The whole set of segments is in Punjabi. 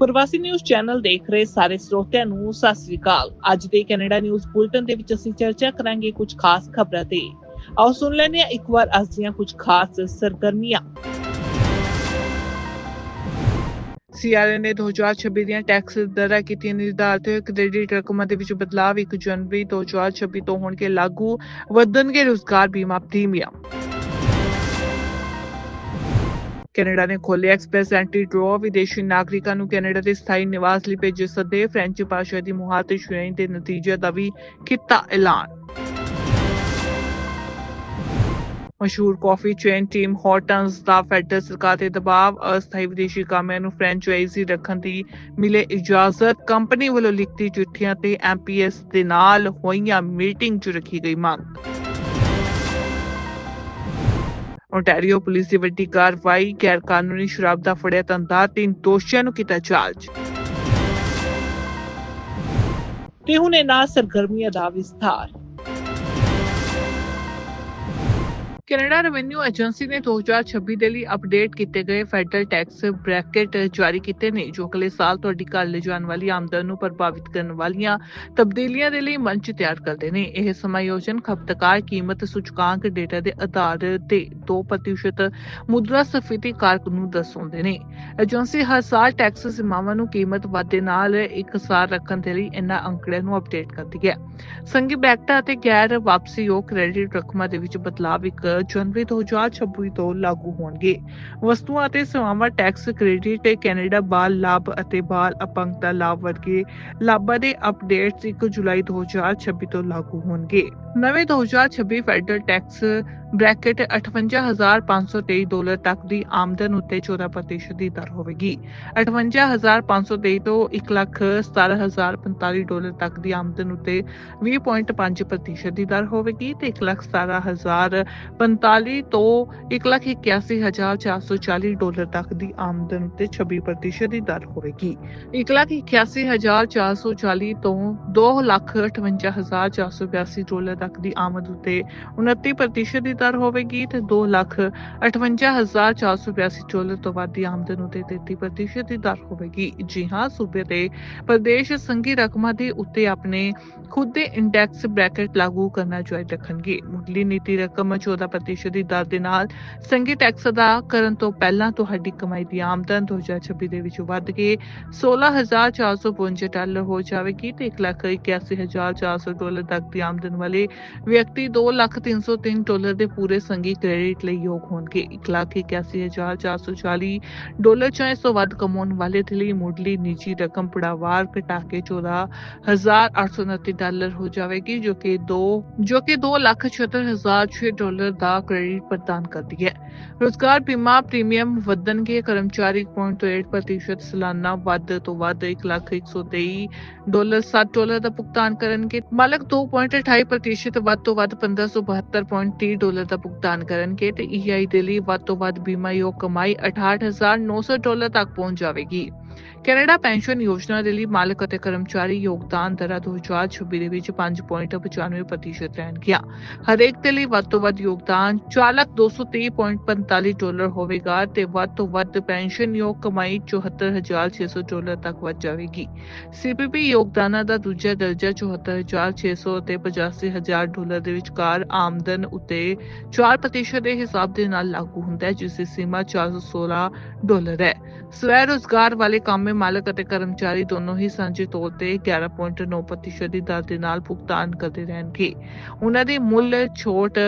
ਪ੍ਰਵਾਸੀ ਨਿਊਜ਼ ਚੈਨਲ ਦੇਖ ਰਹੇ ਸਾਰੇ ਸਰੋਤਿਆਂ ਨੂੰ ਸਤਿ ਸ੍ਰੀ ਅਕਾਲ। ਅੱਜ ਦੇ ਕੈਨੇਡਾ ਨਿਊਜ਼ ਬੁਲਟਨ ਦੇ ਵਿੱਚ ਅਸੀਂ ਚਰਚਾ ਕਰਾਂਗੇ ਕੁਝ ਖਾਸ ਖਬਰਾਂ ਤੇ। ਆਓ ਸੁਣ ਲੈਂਦੇ ਹਾਂ ਇੱਕ ਵਾਰ ਅੱਜ ਦੀਆਂ ਕੁਝ ਖਾਸ ਸਰਗਰਮੀਆਂ। ਸੀਆਰਏ ਨੇ 2026 ਦੀਆਂ ਟੈਕਸ ਦਰਾਂ ਕੀਤੀਆਂ ਨਿਰਧਾਰਤ ਕ੍ਰੈਡਿਟ ਰਕਮਾਂ ਦੇ ਵਿੱਚ ਬਦਲਾਅ 1 ਜਨਵਰੀ 2026 ਤੋਂ ਹੋਣਗੇ ਲਾਗੂ, ਵਧਣਗੇ ਰੁਜ਼ਗਾਰ ਬੀਮਾ ਪ੍ਰੀਮੀਅਮ। ਕੈਨੇਡਾ ਨੇ ਖੋਲ੍ਹਿਆ ਐਕਸਪ੍ਰੈਸ ਐਂਟੀ ਡਰੋ, ਵਿਦੇਸ਼ੀ ਨਾਗਰਿਕਾਂ ਨੂੰ ਕੈਨੇਡਾ ਦੇ ਸਥਾਈ ਨਿਵਾਸ ਲਈ ਭੇਜੇ ਸੱਦੇ। ਫ੍ਰੈਂਚ ਭਾਸ਼ਾ ਦੀ ਮੁਹਾਰਤ ਸ਼੍ਰੇਣੀ ਦੇ ਨਤੀਜੇ ਦਾ ਵੀ ਕੀਤਾ ਐਲਾਨ। ਮਸ਼ਹੂਰ ਕਾਫੀ ਚੇਨ ਟੀਮ ਹੌਟਨਸ ਦਾ ਫੈਡਰਲ ਸਰਕਾਰ ਦੇ ਦਬਾਅ। ਅਸਥਾਈ ਵਿਦੇਸ਼ੀ ਕਾਮਿਆਂ ਨੂੰ ਫ੍ਰੈਂਚਾਈਜ਼ੀ ਰੱਖਣ ਦੀ ਮਿਲੇ ਇਜਾਜ਼ਤ। ਕੰਪਨੀ ਵੱਲੋਂ ਲਿਖਤੀ ਚਿੱਠੀਆਂ ਤੇ ਐਮਪੀਐਸ ਦੇ ਨਾਲ ਹੋਈਆਂ ਮੀਟਿੰਗ 'ਚ ਰੱਖੀ ਗਈ ਮੰਗ। ਓਨਟਾਰੀਓ ਪੁਲਿਸ ਦੀ ਵੱਡੀ ਕਾਰਵਾਈ ਗੈਰ ਕਾਨੂੰਨੀ ਸ਼ਰਾਬ ਦਾ ਫੜਿਆ ਧੰਦਾ, ਤਿੰਨ ਦੋਸ਼ੀਆਂ ਨੂੰ ਕੀਤਾ ਚਾਰਜ ਤੇ ਹੁਣ ਇਹਨਾਂ ਸਰਗਰਮੀਆਂ ਦਾ ਵਿਸਥਾਰ। ਕੈਨੇਡਾ ਰੈਵਨਿਊ ਏਜੰਸੀ ਨੇ 2026 ਦੇ ਲਈ ਅਪਡੇਟ ਕੀਤੇ ਗਏ ਫੈਡਰਲ ਟੈਕਸ ਬ੍ਰੈਕਟ ਜਾਰੀ ਕੀਤੇ ਨੇ, ਜੋ ਅਗਲੇ ਸਾਲ ਤੁਹਾਡੀ ਘਰ ਲੈ ਜਾਣ ਵਾਲੀ ਆਮਦਨ ਨੂੰ ਪ੍ਰਭਾਵਿਤ ਕਰਨ ਵਾਲੀਆਂ ਤਬਦੀਲੀਆਂ ਦੇ ਲਈ ਮੰਚ ਤਿਆਰ ਕਰਦੇ ਨੇ। ਇਹ ਸਮਾਯੋਜਨ ਖਪਤਕਾਰ ਕੀਮਤ ਸੂਚਕਾਂਕ ਡੇਟਾ ਦੇ ਆਧਾਰ ਤੇ 2% ਮੁਦਰਾ ਕਾਰਕ ਨੂੰ ਦਰਸਾਉਂਦੇ ਨੇ। ਏਜੰਸੀ ਹਰ ਸਾਲ ਟੈਕਸ ਸੀਮਾਵਾਂ ਨੂੰ ਕੀਮਤ ਵਾਧੇ ਨਾਲ ਇਕਸਾਰ ਰੱਖਣ ਦੇ ਲਈ ਇਹਨਾਂ ਅੰਕੜਿਆਂ ਨੂੰ ਅਪਡੇਟ ਕਰਦੀ ਹੈ। ਸੰਘੀ ਬੈਕਟਾ ਅਤੇ ਗੈਰ ਵਾਪਸੀਯੋਗ ਕ੍ਰੈਡਿਟ ਰਕਮਾਂ ਦੇ ਵਿੱਚ ਬਦਲਾਅ ਇੱਕ ਜਨਵਰੀ 2026 ਤੋਂ ਲਾਗੂ ਹੋਣਗੇ। ਵਸਤੂਆਂ ਅਤੇ ਸੇਵਾਵਾਂ ਟੈਕਸ ਕ੍ਰੈਡਿਟ ਕੈਨੇਡਾ ਬਾਲ ਲਾਭ ਅਤੇ ਬਾਲ ਅਪੰਗਤਾ ਲਾਭ ਵਰਗੇ ਲਾਭਾਂ ਦੇ ਅਪਡੇਟਸ 1 ਜੁਲਾਈ 2026 ਤੋਂ ਲਾਗੂ ਹੋਣਗੇ। ਨਵੇਂ 2026 ਫੈਡਰਲ ਟੈਕਸ ਬ੍ਰੈਕਟ 58523 ਡਾਲਰ ਤੱਕ ਦੀ ਆਮਦਨ ਉੱਤੇ 14% ਦੀ ਦਰ ਹੋਵੇਗੀ। 58523 ਤੋਂ 117045 ਡਾਲਰ ਤੱਕ ਦੀ ਆਮਦਨ ਉੱਤੇ 20.5% ਦੀ ਦਰ ਹੋਵੇਗੀ ਤੇ 117045 ਤੋਂ 181440 ਡਾਲਰ ਤੱਕ ਦੀ ਆਮਦਨ ਉੱਤੇ 26% ਦੀ ਦਰ ਹੋਵੇਗੀ। 181440 ਤੋਂ 258482 ਡਾਲਰ ਤੱਕ ਦੀ ਆਮਦ ਉੱਤੇ 29% ਦੀ ਦਰ ਹੋਵੇਗੀ ਤੇ 258482 ਡਾਲਰ ਤੋਂ ਵੱਧ ਦੀ ਆਮਦਨ ਉੱਤੇ 33% ਦੀ ਦਰ ਹੋਵੇਗੀ। ਜੀ ਹਾਂ ਸੂਬੇ ਤੇ ਪ੍ਰਦੇਸ਼ ਸੰਘੀ ਰਕਮਾਂ ਦੇ ਉੱਤੇ ਆਪਣੇ ਖੁਦ ਦੇ ਇੰਡੈਕਸ ਬ੍ਰੈਕਟ ਲਾਗੂ ਕਰਨਾ ਜਾਰੀ ਰੱਖਣਗੇ। ਮੁੱਢਲੀ ਨੀਤੀ ਰਕਮ 14% ਦੀ ਦਰ ਦੇ ਨਾਲ ਸੰਘੀ ਟੈਕਸ ਅਦਾ ਕਰਨ ਤੋਂ ਪਹਿਲਾਂ ਤੁਹਾਡੀ ਕਮਾਈ ਦੀ ਆਮਦਨ 2026 ਦੇ ਵਿੱਚ ਵੱਧ ਕੇ 16452 ਡਾਲਰ ਹੋ ਜਾਵੇਗੀ ਤੇ 181400 ਡਾਲਰ ਤੱਕ ਦੀ ਆਮਦਨ ਵਾਲੇ ਵਿਅਕਤੀ 2,303 ਡਾਲਰ ਦੇ ਪੂਰੇ ਸੰਗੀ ਕ੍ਰੈਡਿਟ ਲਈ ਯੋਗ ਹੋਣਗੇ 1,81,440 ਡਾਲਰ ਜਾਂ ਇਸ ਤੋਂ ਵੱਧ ਕਮਾਉਣ ਵਾਲੇ ਦੇ ਲਈ ਮੁੱਢਲੀ ਨਿੱਜੀ ਰਕਮ ਪੜਾਵਾਰ ਘਟਾ ਕੇ 14,829 ਡਾਲਰ ਹੋ ਜਾਵੇਗੀ ਜੋ ਕਿ 2 ਜੋ ਕਿ 2,76,006 ਡਾਲਰ ਦਾ ਕ੍ਰੈਡਿਟ ਪ੍ਰਦਾਨ ਕਰਦੀ ਹੈ ਰੋਜ਼ਗਾਰ ਬੀਮਾ ਪ੍ਰੀਮੀਅਮ ਵਧਣਗੇ ਕਰਮਚਾਰੀ 0.8% ਸਾਲਾਨਾ ਵੱਧ ਤੋਂ ਵੱਧ 1,123 ਡਾਲਰ 7 ਡਾਲਰ ਦਾ ਭੁਗਤਾਨ ਕਰਨਗੇ ਮਾਲਕ 2.28% ਵੱਧ ਤੋਂ ਵੱਧ 1572.30 ਡਾਲਰ ਦਾ ਭੁਗਤਾਨ ਕਰਨਗੇ ਤੇ EI ਦੇ ਲਈ ਵੱਧ ਤੋਂ ਵੱਧ ਬੀਮਾ ਯੋਗ ਕਮਾਈ 68900 ਡਾਲਰ ਤੱਕ ਪਹੁੰਚ ਜਾਵੇਗੀ। ਕੈਨੇਡਾ ਪੈਨਸ਼ਨ ਯੋਜਨਾ ਦੇ ਲਈ ਮਾਲਕ ਅਤੇ ਕਰਮਚਾਰੀ ਯੋਗਦਾਨ ਦਰਾਂ 2026 ਦੇ ਵਿੱਚ 5.95% ਰਹਿਣਗੀਆਂ ਹਰੇਕ ਦੇ ਲਈ ਵੱਧ ਤੋਂ ਵੱਧ ਯੋਗਦਾਨ 4230.45 ਡਾਲਰ ਹੋਵੇਗਾ ਤੇ ਵੱਧ ਤੋਂ ਵੱਧ ਪੈਨਸ਼ਨ ਯੋਗ ਕਮਾਈ 74600 ਡਾਲਰ ਤੱਕ ਵੱਧ ਜਾਵੇਗੀ। ਸੀਪੀਪੀ ਯੋਗਦਾਨਾਂ ਦਾ ਦੂਜਾ ਦਰਜਾ 74600 ਅਤੇ 85000 ਡਾਲਰ ਦੇ ਵਿਚਕਾਰ ਆਮਦਨ ਉਤੇ 4% ਦੇ ਹਿਸਾਬ ਦੇ ਨਾਲ ਲਾਗੂ ਹੁੰਦਾ ਹੈ, ਜਿਸ ਦੀ ਸੀਮਾ 416 ਡਾਲਰ ਹੈ। ਸਵੈ ਰੋਜ਼ਗਾਰ ਵਾਲੇ ਕਾਮੇ ਮਾਲਕ ਅਤੇ ਕਰਮਚਾਰੀ ਦੋਨੋਂ ਹੀ ਸਾਂਝੇ ਤੌਰ ਤੇ 11.9% ਦੀ ਦਰ ਦੇ ਨਾਲ ਭੁਗਤਾਨ ਕਰਦੇ ਰਹਿਣਗੇ। ਉਹਨਾਂ ਦੀ ਮੁੱਲ ਛੋਟ